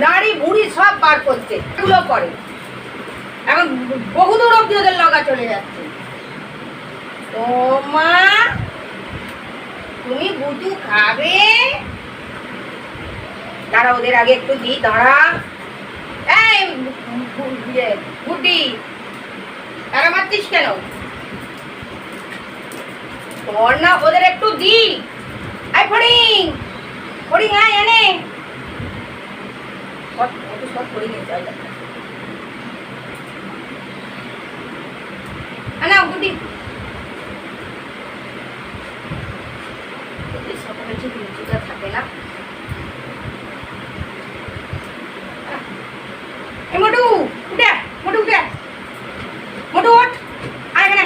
নারী বুড়ি সব বার করছে এগুলো করে এখন বহুদূর অব্দি ওদের লগা চলে যাচ্ছে ও তুমি বুটু খাবে দাঁড়া ওদের আগে একটু দি দাঁড়া এই গুড্ডি তারা মারছিস কেন? তোর না ওদের একটু দি। আই ফড়িং ফড়িং আয় এনে। সব কত সব ফড়িং এসে আয় দেখা। আনা গুড্ডি গুড্ডি সকালে ঠিক রুচিটা থাকে না এই মোটু উঠে মোটু উঠে মোটু ওঠ আয় এখানে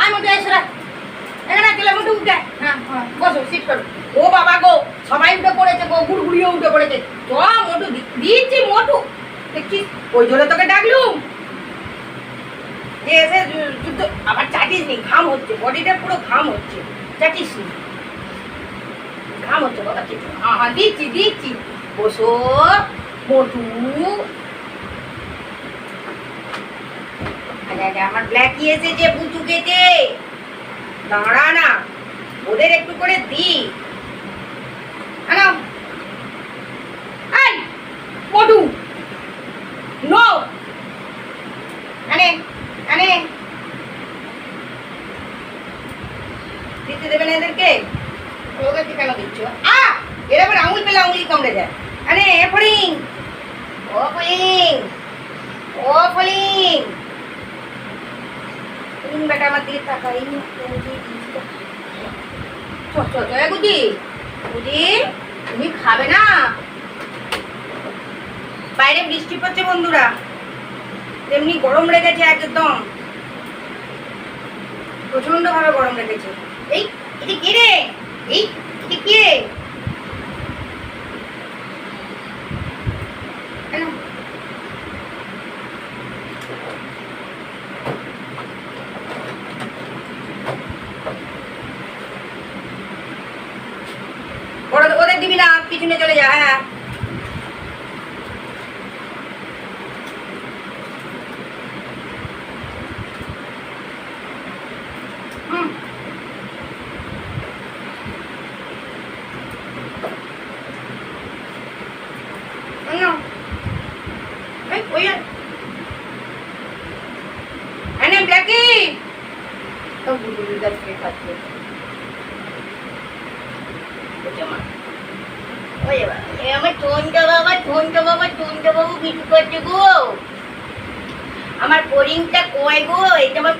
আয় মোটু এসে রাখ এখানে চলে মোটু উঠে হ্যাঁ হ্যাঁ বসো সিট করো ও বাবা গো সবাই উঠে পড়েছে গুড়গুড়িও উঠে পড়েছে। চ, মোটু দিচ্ছি মোটু। দেখছিস ওই জন্য তোকে ডাকলুম। যে এসে যুদ্ধ, আবার চাটিস নি, ঘাম হচ্ছে, বডিটা পুরো ঘাম হচ্ছে। চাটিস নি। ঘাম হচ্ছে বাবা চিঠি হ্যাঁ হ্যাঁ দিচ্ছি দিচ্ছি। বসো, মোটু। আমার ব্ল্যাকি এসেছে, পুচু কেটে। দাঁড়া না, ওদের একটু করে দি আনাও আই মোটু নো আনে আনে দিতে দেবে না এদেরকে আবার আঙুল পেলে আঙুলি কামড়ে আরে ফড়িং! ও ফলিং ও ফলিং ফলিং খাবে। না? বাইরে বৃষ্টি পড়ছে বন্ধুরা। তেমনি গরম রেখেছে একদম। প্রচণ্ড ভাবে গরম রেখেছে এই, এটা কি রে? এই এটা কি রে এনো। ওরা ওদের দিবি না পিছনে চলে যা হ্যাঁ আমার কয় গো এটা আমার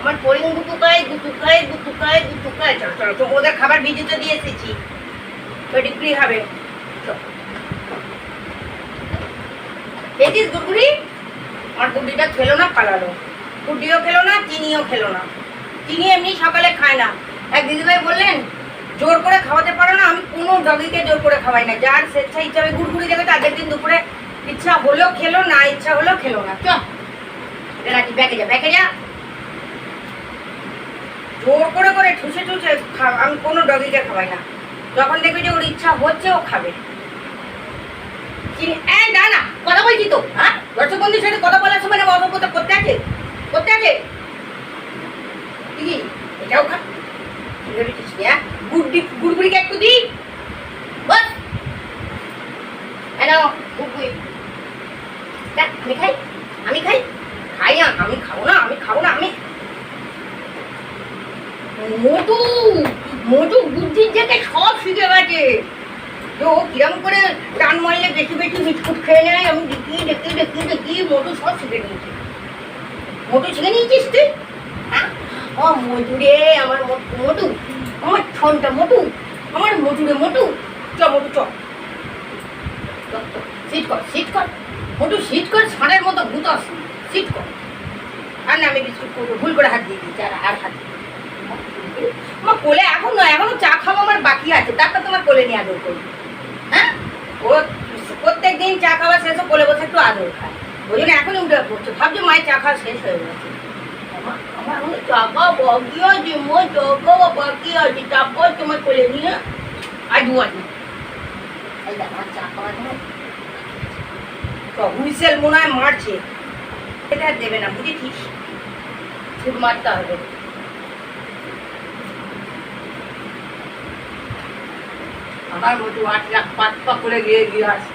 আমার দুটো খায় দুটো খায় দুটো খায় দুটো খায় চলো চলো তো ওদের খাবার ভিজিতে দিয়ে এসেছি হবে চলো। খেয়েছিস গুড়গুড়ি আমার গুড়িটা খেলো না পালালো গুড়িও খেলো না, চিনিও খেলো না। চিনি এমনি সকালে খায় না। এক দিদিভাই বললেন, জোর করে খাওয়াতে পারো না, আমি কোনো ডগিকে জোর করে খাওয়াই না। যার স্বেচ্ছা ইচ্ছা হবে গুড়গুড়ি দেবে তাদের দিন দুপুরে ইচ্ছা হলেও খেলো, না ইচ্ছা হলেও খেলো না। চ রাখি ব্যাকে যা ব্যাকে যা। জোর করে করে ঠুসে ঠুসে আমি কোনো ডগিকে খাওয়াই না। যখন দেখবে যে ওর ইচ্ছা হচ্ছে, ও খাবে। চিনি না না কথা বলছি তো হ্যাঁ? দর্শক বন্ধুর সাথে কথা বলার সময় অসভ্যতা করতে আছে করতে আছে কি এটাও খা কি ভেবেছিস রে, হ্যাঁ গুড়ি গুড়গুড়িকে একটু দি বস আমি খাই খাই না, আমি খাব না, আমি খাব না, আমি মোটু মোটু বুদ্ধির থেকে সব শিখে গেছে। তো কিরম করে টান মারলে বেশি বেশি বিস্কুট খেয়ে নেয়, আমি দেখি দেখি দেখি দেখি, মোটু সব শিখে নিয়েছি। মোটু শিখে নিয়েছিস তুই? হ্যাঁ? ও মোটু রে, আমার মোটু, আমার ঠনটা মোটু, আমার মোটু রে মোটু। চ মোটু, চ। সিট কর সিট কর। মোটু সিট কর ষাঁড়ের মতো ভূত আস। সিট কর। আর না, আমি বিস্কুট করব ভুল করে হাত দিয়ে দিয়েছি, আর আর হাত আমার কোলে এখন নয় এখনও চা খাওয়া আমার বাকি আছে, তারপর তোমার কোলে নিয়ে আদর করব। হ্যাঁ? ও প্রত্যেক দিন চা খাওয়া শেষে কোলে বসে একটু আদর খায়। ওই জন্য এখনই উঠে পড়ছে, ভাবছি মায়ের চা খাওয়া শেষ হয়ে গেছে। আমার এখন চাকা বাকি আছে, মো চাকা বাকি আছে তারপর তোমার কোলে নিয়ে আর দু আজ এই আমার চা খাওয়া হুইসেল মনে হয় মারছে। এটা দেবে না, বুঝেছিস? ছুট মারতে হবে। আমার মতো আট লাখ পাঁচ পা করে গিয়ে গিয়ে আসছে।